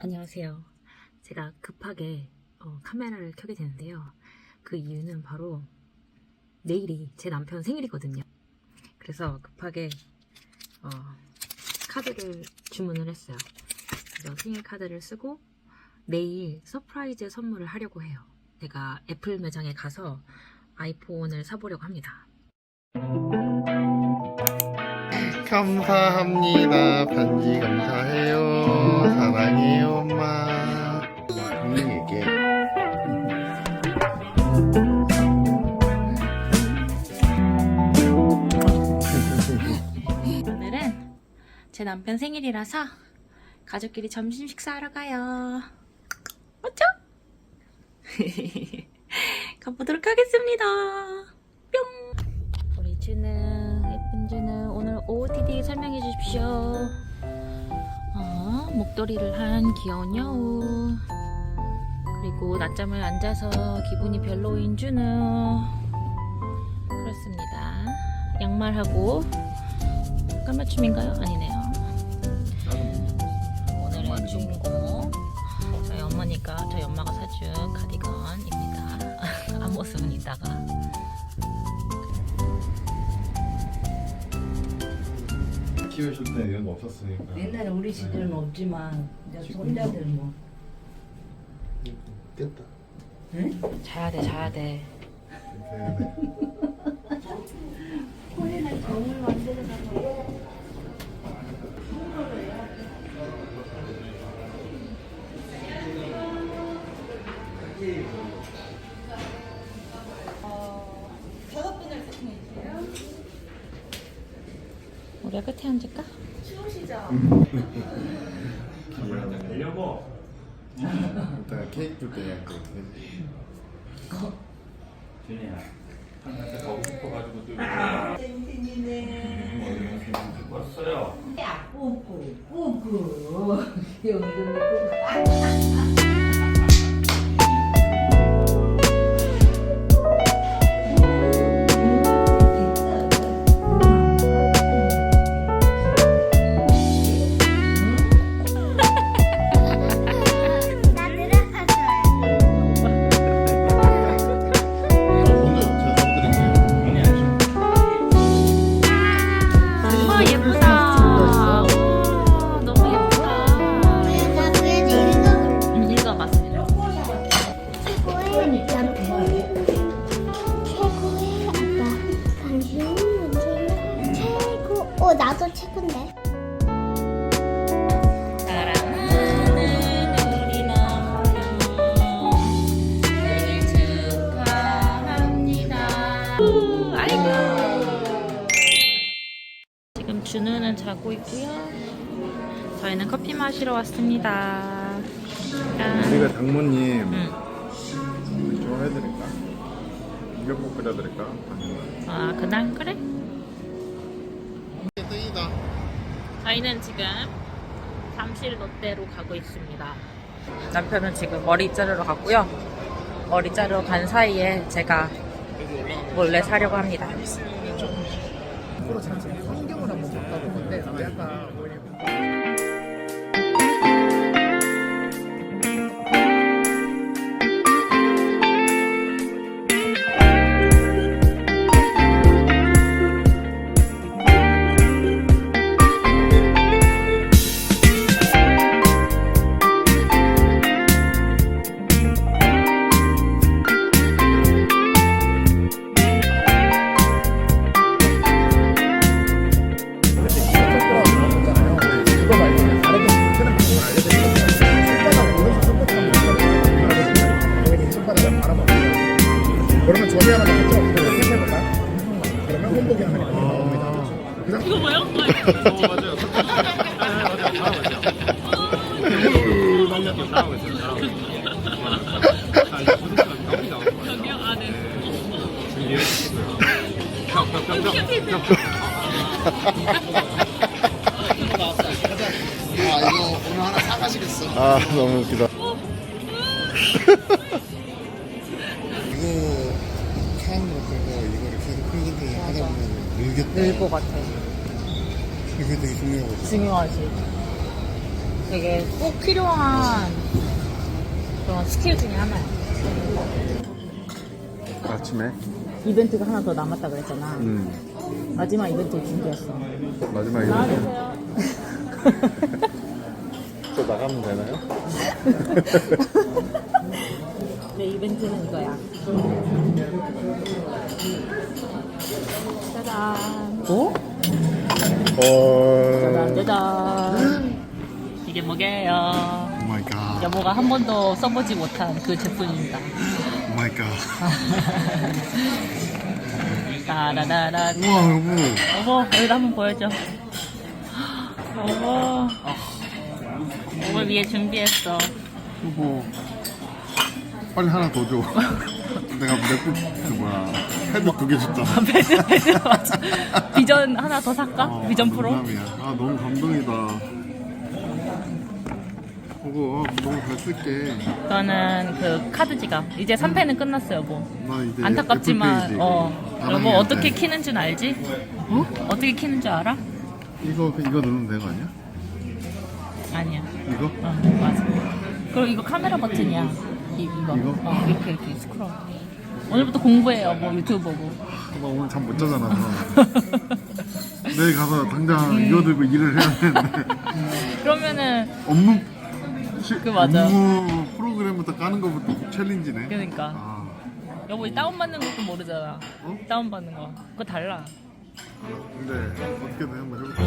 안녕하세요. 제가 급하게 어, 카메라를 켜게 되는데요. 그 이유는 바로 내일이 제 남편 생일이거든요. 그래서 급하게 어, 카드를 주문을 했어요. 그래서 생일 카드를 쓰고 내일 서프라이즈 선물을 하려고 해요. 제가 애플 매장에 가서 아이폰을 사보려고 합니다. 감사합니다. 반지 감사해요. 사랑해요, 엄마. 얘기해. 오늘은 제 남편 생일이라서 가족끼리 점심 식사하러 가요. 맞죠? 가보도록 하겠습니다. 뿅! 우리 주는, OOTD 설명해 주십시오. 어, 목도리를 한 귀여운 여우. 그리고 낮잠을 안 자서 기분이 별로인 주는. 그렇습니다. 양말하고 깔맞춤인가요? 아니네요. 오늘은 주인공 저희 어머니가 저희 엄마가 사준 카디건입니다. 이따가 키우실 때 이런 거 없었으니까. 옛날에 우리 시대는 없지만 이제 손자들 뭐 됐다. 응? 자야 돼 자야 돼. 네. 코에는 정을 만들어서 우리가 끝에 앉을까? 일단 케이크 줄때 그냥 그 준이야 한테 가고 싶어가지고 또 준우는 자고 있고요. 저희는 커피 마시러 왔습니다. 짠. 우리가 장모님 응. 좀 해드릴까? 미역국 끓여드릴까? 아니면 아, 그날 그래? 뜨이다. 저희는 지금 잠실 롯데로 가고 있습니다. 남편은 지금 머리 자르러 갔고요. 머리 자르러 간 사이에 제가 몰래 사려고 합니다. 그러면 아 이거 오늘 하나 사가시겠어? 아 너무 웃기다. 이거 사는 거 보고 이거를 계속 큰 하다 보면 늘겠다. 늘 것 같아. 이게 되게 중요하거든. 중요하지. 되게 꼭 필요한 그런 스킬 중에 하나야. 아침에 이벤트가 하나 더 남았다 그랬잖아. 음 마지막 이벤트 준비했어. 마지막에 나와주세요. 또 나가면 되나요? 내 이벤트는 이거야. 짜잔. 오? 짜잔, 어 짜잔. 이게 뭐게요? 오 마이 갓 여보가 한 번도 써보지 못한 그 제품입니다. 오 마이 갓 따라라란. 우와 여보 여보, 여기다 한번 보여줘. 여보. 여보 위해 준비했어. 여보 빨리 하나 더 줘. 내가 맥북 그 뭐야 패드 두 개. 패드, 패드, 맞아. 비전 하나 더 살까? 어, 비전 프로? 농담이야. 아 너무 감동이다. 아, 너무 잘 쓸게. 저는 그 카드 지갑. 이제 3패는 끝났어요, 뭐. 나 이제 안타깝지만, 애플 페이지 어. 여보 자랑해야 어떻게 돼. 키는 줄 알지? 어? 어떻게 키는 줄 알아? 이거 이거 누르면 되는 거 아니야? 아니야. 이거? 어, 맞아. 그리고 이거 카메라 버튼이야. 이, 이거. 이거? 어, 이렇게, 이렇게 스크롤. 오늘부터 공부해요, 뭐 유튜브 보고. 나 오늘 잠 못 자잖아. 내일 가서 당장 이거 들고 일을 해야 되는데 그러면은, 업무 시, 그 맞아. 프로그램부터 까는 거부터 챌린지네. 그러니까. 아, 여보, 이 다운받는 것도 모르잖아. 어? 다운받는 거. 그거 달라. 근데 어떻게든 한번 해볼게.